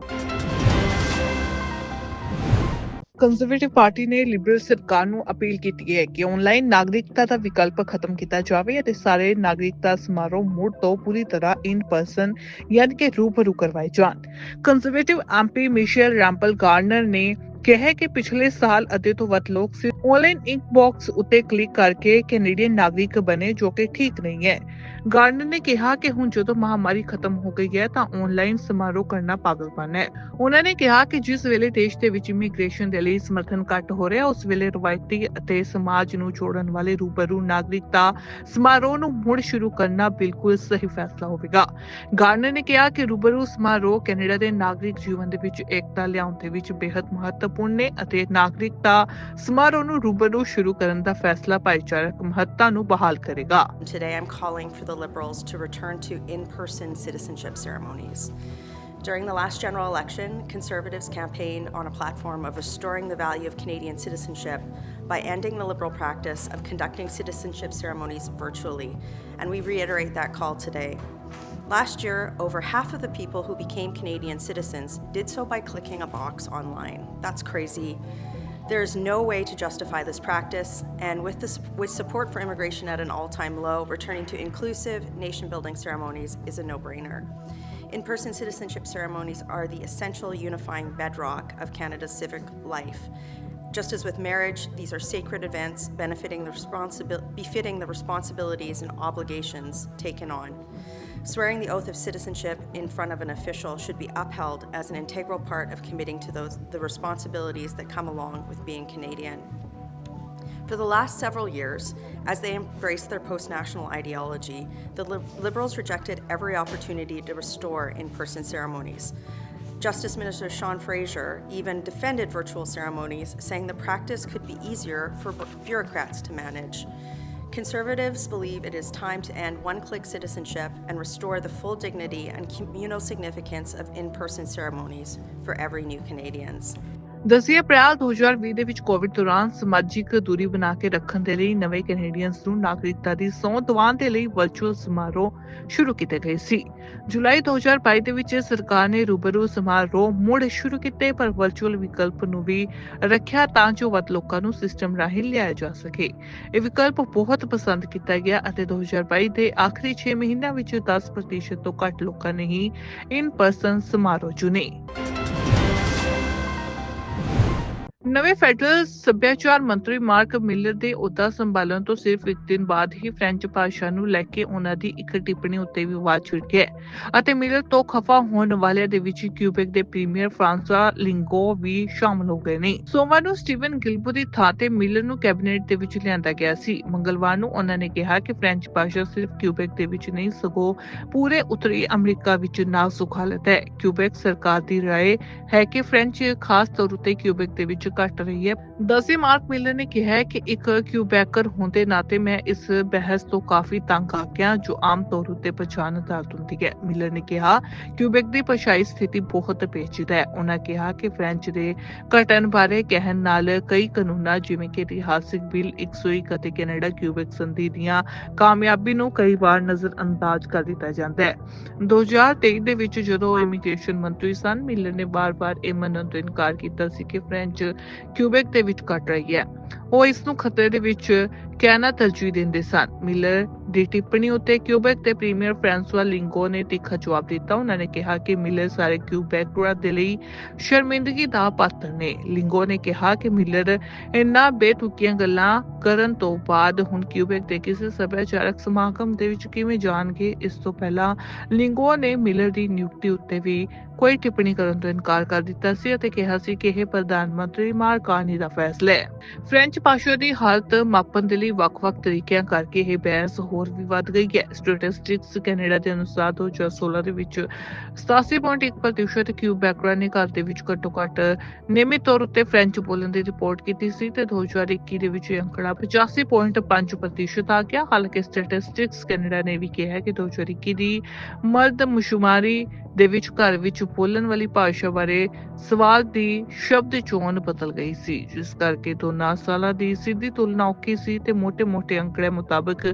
ਕੰਜ਼ਰਵੇਟਿਵ ਪਾਰਟੀ ਨੇ ਲਿਬਰਲ ਸਰਕਾਰ ਨੂੰ ਅਪੀਲ ਕੀਤੀ ਹੈ ਕਿ ਆਨਲਾਈਨ ਨਾਗਰਿਕਤਾ ਦਾ ਵਿਕਲਪ ਖਤਮ ਕੀਤਾ ਜਾਵੇ ਅਤੇ ਸਾਰੇ ਨਾਗਰਿਕਤਾ ਸਮਾਰੋਹ ਮੁੜ ਤੋਂ ਪੂਰੀ ਤਰ੍ਹਾਂ ਇਨ ਪਰਸਨ ਯਾਨੀ ਕਿ ਰੂਬਰੂ ਕਰਵਾਏ ਜਾਣ। Conservative MP Michelle Rempel Garner ਨੇ ਕਿਹਾ ਕਿ ਪਿਛਲੇ ਸਾਲ ਅੱਧੇ ਤੋਂ ਵੱਧ ਲੋਕ ਸਿਰਫ ਆਨਲਾਈਨ ਇਨਕ ਬਾਕਸ ਉੱਤੇ ਕਲਿੱਕ ਕਰਕੇ ਕੈਨੇਡੀਅਨ ਨਾਗਰਿਕ ਬਣੇ ਜੋ ਕਿ ਠੀਕ ਨਹੀਂ ਹੈ। ਗਾਰਨਰ ਨੇ ਕਿਹਾ ਕਿ ਹੁਣ ਜਦੋਂ ਮਹਾਮਾਰੀ ਖਤਮ ਹੋ ਗਈ ਹੈ ਤਾਂ ਆਨਲਾਈਨ ਸਮਾਰੋਹ ਕਰਨਾ ਪਾਗਲਪਨ ਹੈ। ਉਹਨਾਂ ਨੇ ਕਿਹਾ ਕਿ ਜਿਸ ਵੇਲੇ ਦੇਸ਼ ਦੇ ਵਿੱਚ ਇਮੀਗ੍ਰੇਸ਼ਨ ਦੇ ਲਈ ਸਮਰਥਨ ਘੱਟ ਹੋ ਰਿਹਾ, ਉਸ ਵੇਲੇ ਰਵਾਇਤੀ ਅਤੇ ਸਮਾਜ ਨੂੰ ਜੋੜਨ ਵਾਲੇ ਰੂਬਰੂ ਨਾਗਰਿਕਤਾ ਸਮਾਰੋਹ ਨੂੰ ਮੁੜ ਸ਼ੁਰੂ ਕਰਨਾ ਬਿਲਕੁਲ ਸਹੀ ਫੈਸਲਾ ਹੋਵੇਗਾ। ਗਾਰਨਰ ਨੇ ਕਿਹਾ ਕਿ ਰੂਬਰੂ ਸਮਾਰੋਹ ਕੈਨੇਡਾ ਦੇ ਨਾਗਰਿਕ ਜੀਵਨ ਦੇ ਵਿੱਚ ਏਕਤਾ ਲਿਆਉਣ ਦੇ ਵਿੱਚ ਬੇहद ਮਹੱਤਵ ਨੇ ਅਤੇ ਨਾਗਰਿਕਤਾ ਸਮਾਰੋਹ ਨੂੰ ਰੂਬਰੂ ਸ਼ੁਰੂ ਕਰਨ ਦਾ ਫੈਸਲਾ ਭਾਈਚਾਰਕ ਮਹੱਤਤਾ ਨੂੰ ਬਹਾਲ ਕਰੇਗਾ Today, I'm calling for the Liberals to return to in person citizenship ceremonies. During the last general election, Conservatives campaigned on a platform of restoring the value of Canadian citizenship by ending the Liberal practice of conducting citizenship ceremonies virtually, and we reiterate that call today. Last year, over half of the people who became Canadian citizens did so by clicking a box online. That's crazy. There is no way to justify this practice, and with, this, with support for immigration at an all time low, returning to inclusive, nation building ceremonies is a no brainer. In person citizenship ceremonies are the essential unifying bedrock of Canada's civic life. Just as with marriage, these are sacred events benefiting the responsibil- befitting the responsibilities and obligations taken on. Swearing the oath of citizenship in front of an official should be upheld as an integral part of committing to those the responsibilities that come along with being Canadian. For the last several years, as they embraced their post national ideology, the Lib- Liberals rejected every opportunity to restore in person ceremonies. Justice Minister Sean Fraser even defended virtual ceremonies, saying the practice could be easier for bureaucrats to manage. Conservatives believe it is time to end one click citizenship and restore the full dignity and communal significance of in person ceremonies for every new Canadians. ਦਸੀ ਅਪ੍ਰੈਲ 2020 ਦੇ ਵਿੱਚ ਕੋਵਿਡ ਦੌਰਾਨ ਸਮਾਜਿਕ ਦੂਰੀ ਬਣਾ ਕੇ ਰੱਖਣ ਦੇ ਲਈ ਨਵੇਂ ਕੈਨੇਡੀਅਨਸ ਨੂੰ ਨਾਗਰਿਕਤਾ ਦੀ ਸਹੁੰ ਦਿਵਾਉਣ ਦੇ ਲਈ ਵਰਚੁਅਲ ਸਮਾਰੋਹ ਸ਼ੁਰੂ ਕੀਤੇ ਗਏ ਸੀ। ਜੁਲਾਈ 2022 ਦੇ ਵਿੱਚ ਸਰਕਾਰ ਨੇ ਰੂਬਰੂ ਸਮਾਰੋਹ ਮੁੜ ਸ਼ੁਰੂ ਕੀਤੇ, ਪਰ ਵਰਚੁਅਲ ਵਿਕਲਪ ਨੂੰ ਵੀ ਰੱਖਿਆ ਤਾਂ ਜੋ ਵੱਧ ਲੋਕਾਂ ਨੂੰ ਸਿਸਟਮ ਰਾਹੀਂ ਲਿਆਇਆ ਜਾ ਸਕੇ। ਇਹ ਵਿਕਲਪ ਬਹੁਤ ਪਸੰਦ ਕੀਤਾ ਗਿਆ ਅਤੇ 2022 ਦੇ ਆਖਰੀ 6 ਮਹੀਨਿਆਂ ਵਿੱਚ 10% ਤੋਂ ਘੱਟ ਲੋਕਾਂ ਨੇ ਹੀ ਇਨ ਪਰਸਨ ਸਮਾਰੋਹ ਚੁਣੇ। ਨਵੇਂ ਫੈਡਰਲ ਸੱਭਿਆਚਾਰ ਮੰਤਰੀ ਮਾਰਕ ਮਿਲਰ ਦੇ ਅਹੁਦਾ ਸੰਭਾਲਣ ਤੋਂ ਸਿਰਫ ਇੱਕ ਦਿਨ ਬਾਅਦ ਹੀ ਫ੍ਰੈਂਚ ਭਾਸ਼ਾ ਨੂੰ ਲੈ ਕੇ ਉਹਨਾਂ ਦੀ ਇੱਕ ਟਿੱਪਣੀ ਉੱਤੇ ਵਿਵਾਦ ਛਿੜ ਅਤੇ ਮਿਲਰ ਤੋਂ ਖਫਾ ਹੋਣ ਵਾਲਿਆਂ ਦੇ ਵਿੱਚ ਕਿਊਬੈਕ ਦੇ ਪ੍ਰੀਮੀਅਰ ਫ੍ਰਾਂਸਵਾ ਲਿੰਗੋ ਵੀ ਸ਼ਾਮਲ ਹੋ ਗਏ ਨੇ। ਸੋਮਵਾਰ ਨੂੰ ਸਟੀਵਨ ਗਿਲਬੋ ਦੀ ਥਾਂ ਤੇ ਮਿਲਰ ਨੂੰ ਕੈਬਨਿਟ ਦੇ ਵਿੱਚ ਲਿਆਂਦਾ ਗਿਆ ਸੀ। ਮੰਗਲਵਾਰ ਨੂੰ ਉਹਨਾਂ ਨੇ ਕਿਹਾ ਕਿ ਫ੍ਰੈਂਚ ਭਾਸ਼ਾ ਸਿਰਫ ਕਿਊਬੈਕ ਦੇ ਵਿੱਚ ਨਹੀਂ, ਸਗੋਂ ਪੂਰੇ ਉੱਤਰੀ ਅਮਰੀਕਾ ਵਿੱਚ ਨਾਜ਼ੁਕ ਹਾਲਤ ਹੈ। ਕਿਊਬੈਕ ਸਰਕਾਰ ਦੀ ਰਾਏ ਹੈ ਕਿ ਫ੍ਰੈਂਚ ਖਾਸ ਤੌਰ ਉਤੇ ਕਿਊਬੈਕ ਦੇ ਵਿੱਚ ਘਟ ਰਹੀ ਹੈ। ਦਸੇ ਮਾਰਕ ਮਿਲਰ ਨੇ ਕਿਹਾ ਹੈ ਕਿ ਇੱਕ ਕਿਊਬੈਕਰ ਹੋਣ ਦੇ ਨਾਤੇ ਮੈਂ ਇਸ ਬਹਿਸ ਤੋਂ ਕਾਫੀ ਤੰਗ ਆ ਗਿਆ, ਜੋ ਆਮ ਤੌਰ ਉਤੇ ਪਛਾਣ ਅਦਾਲਤ ਹੁੰਦੀ ਹੈ। ਮਿਲਰ ਨੇ ਕਿਹਾ, ਕਿਊਬੈਕ ਦੀ ਭਾਸ਼ਾਈ ਸਥਿਤੀ ਬਹੁਤ ਪੇਚੀਦਾ ਹੈ। ਉਹਨਾਂ ਕਿਹਾ ਕਿ ਫ੍ਰੈਂਚ ਦੇ ਘਟਨ ਬਾਰੇ ਕਹਿਣ ਨਾਲ ਕਈ ਕਾਨੂੰਨਾਂ, ਜਿਵੇਂ ਕਿ ਇਤਿਹਾਸਿਕ ਬਿੱਲ 101 ਅਤੇ ਕੈਨੇਡਾ ਕਿਊਬੈਕ ਸੰਧੀ ਦੀਆਂ ਕਾਮਯਾਬੀ ਨੂੰ ਕਈ ਵਾਰ ਨਜ਼ਰ ਅੰਦਾਜ਼ ਕਰ ਦਿੱਤਾ ਜਾਂਦਾ ਹੈ। 2023 ਦੇ ਵਿੱਚ ਜਦੋਂ ਇਮੀਗ੍ਰੇਸ਼ਨ ਮੰਤਰੀ ਸਨ, ਮਿਲਰ ਨੇ ਬਾਰ-ਬਾਰ ਇਹ ਮੰਨਣ ਤੋਂ ਇਨਕਾਰ ਕੀਤਾ ਸੀ ਕਿ ਫ੍ਰੈਂਚ ਕਿਊਬੈਕ ਦੇ ਵਿੱਚ ਘਟ ਰਹੀ ਹੈ। ਉਹ ਇਸ ਨੂੰ ਖਤਰੇ ਦੇ ਵਿੱਚ ਕਹਿਣਾ ਤਰਜੀਹ ਦਿੰਦੇ ਸਨ। ਮਿਲਰ ਦੀ ਟਿੱਪਣੀ ਉੱਤੇ ਕਿਊਬੈਕ ਦੇ ਪ੍ਰੀਮੀਅਰ ਫ੍ਰਾਂਸਵਾ ਲਿੰਗੋ ਨੇ ਤਿੱਖਾ ਜਵਾਬ ਦਿੱਤਾ। ਉਹਨਾਂ ਨੇ ਕਿਹਾ ਕਿ ਮਿਲਰ ਸਾਰੇ ਕਿਊਬੈਕਰਾਂ ਦੇ ਲਈ ਸ਼ਰਮਿੰਦਗੀ ਦਾ ਪਾਤਰ ਨੇ। ਲਿੰਗੋ ਨੇ ਕਿਹਾ ਕਿ ਮਿਲਰ ਇੰਨਾ ਬੇਤੁਕੀਆਂ ਗੱਲਾਂ ਕਰਨ ਤੋਂ ਬਾਅਦ ਹੁਣ ਕਿਊਬੈਕ ਦੇ ਕਿਸੇ ਸੱਭਿਆਚਾਰਕ ਸਮਾਗਮ ਦੇ ਵਿੱਚ ਕਿਵੇਂ ਜਾਣਗੇ, ਇਸ ਤੋਂ ਪਹਿਲਾਂ ਲਿੰਗੋ ਨੇ ਮਿਲਰ ਦੀ ਨਿਯੁਕਤੀ ਉੱਤੇ ਵੀ ਕੋਈ ਟਿੱਪਣੀ ਕਰਨ ਤੋਂ ਇਨਕਾਰ ਕਰ ਦਿੱਤਾ ਸੀ ਅਤੇ ਕਿਹਾ ਸੀ ਕਿ ਇਹ ਪ੍ਰਧਾਨ ਮੰਤਰੀ ਮਾਰਕਾਨੀ ਦਾ ਫੈਸਲਾ ਹੈ। ਫ੍ਰੈਂਚ ਭਾਸ਼ਾ ਦੀ ਹਾਲਤ ਮਾਪਣ ਦੇ ਲਈ ਵੱਖ-ਵੱਖ ਤਰੀਕਿਆਂ ਕਰਕੇ ਇਹ ਬਹਿਸ ਹੋਰ ਵੀ ਵੱਧ ਗਈ ਹੈ। ਸਟੈਟਿਸਟਿਕਸ ਕੈਨੇਡਾ ਦੇ ਅਨੁਸਾਰ 2016 ਦੇ ਵਿੱਚ 87.1% ਕਿਊਬੈਕਰਾਂ ਨੇ ਘਰ ਦੇ ਵਿੱਚ ਘੱਟੋ-ਘੱਟ ਨਿਯਮਿਤ ਤੌਰ ਉੱਤੇ ਫ੍ਰੈਂਚ ਬੋਲਣ ਦੀ ਰਿਪੋਰਟ ਕੀਤੀ ਸੀ ਤੇ 2021 ਦੇ ਵਿੱਚ ਇਹ ਅੰਕੜਾ 85.5% ਆ ਗਿਆ। ਹਾਲਾਂਕਿ ਸਟੈਟਿਸਟਿਕਸ ਕੈਨੇਡਾ ਨੇ ਵੀ ਕਿਹਾ ਹੈ ਕਿ 2021 ਦੀ ਮਰਦ ਮਸ਼ੁਮਾਰੀ ਦੇ ਵਿੱਚ ਘਰ ਵਿੱਚ ਬੋਲਣ ਵਾਲੀ ਭਾਸ਼ਾ ਬਾਰੇ ਸਵਾਲ ਦੀ ਸ਼ਬਦ ਚੋਣ ਬਦਲ ਗਈ ਸੀ, ਜਿਸ ਕਰਕੇ ਦੋਨਾਂ ਸਾਲਾਂ ਦੀ ਸਿੱਧੀ ਤੁਲਨਾ ਔਖੀ ਸੀ ਤੇ ਮੋٹے-ਮੋٹے ਅੰਕੜੇ ਮੁਤਾਬਕ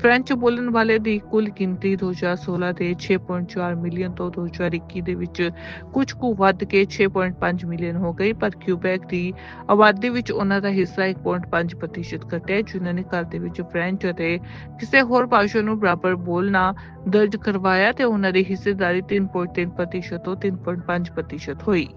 ਫ੍ਰੈਂਚ ਬੋਲਣ ਵਾਲੇ ਦੀ ਕੁੱਲ ਗਿਣਤੀ 2016 ਦੇ 6.4 ਮਿਲੀਅਨ ਤੋਂ 2021 ਦੇ ਵਿੱਚ ਕੁਝ ਕੁ ਵੱਧ ਕੇ 6.5 ਮਿਲੀਅਨ ਹੋ ਗਈ, ਪਰ ਕਿਊਬੈਕ ਦੀ ਆਬਾਦੀ ਵਿੱਚ ਉਹਨਾਂ ਦਾ ਹਿੱਸਾ 1.5% ਘਟਿਆ, ਜਿਨ੍ਹਾਂ ਨੇ ਘਰ ਦੇ ਵਿੱਚ ਫ੍ਰੈਂਚ ਅਤੇ ਕਿਸੇ ਹੋਰ ਭਾਸ਼ਾ ਨੂੰ ਬਰਾਬਰ ਬੋਲਣਾ ਦਰਜ ਕਰਵਾਇਆ ਤੇ ਉਹਨਾਂ ਦੀ ਹਿੱਸੇਦਾਰੀ 3 3.3% ਤੋਂ 3.5% ਪ੍ਰਤੀਸ਼ਤ ਹੋਈ।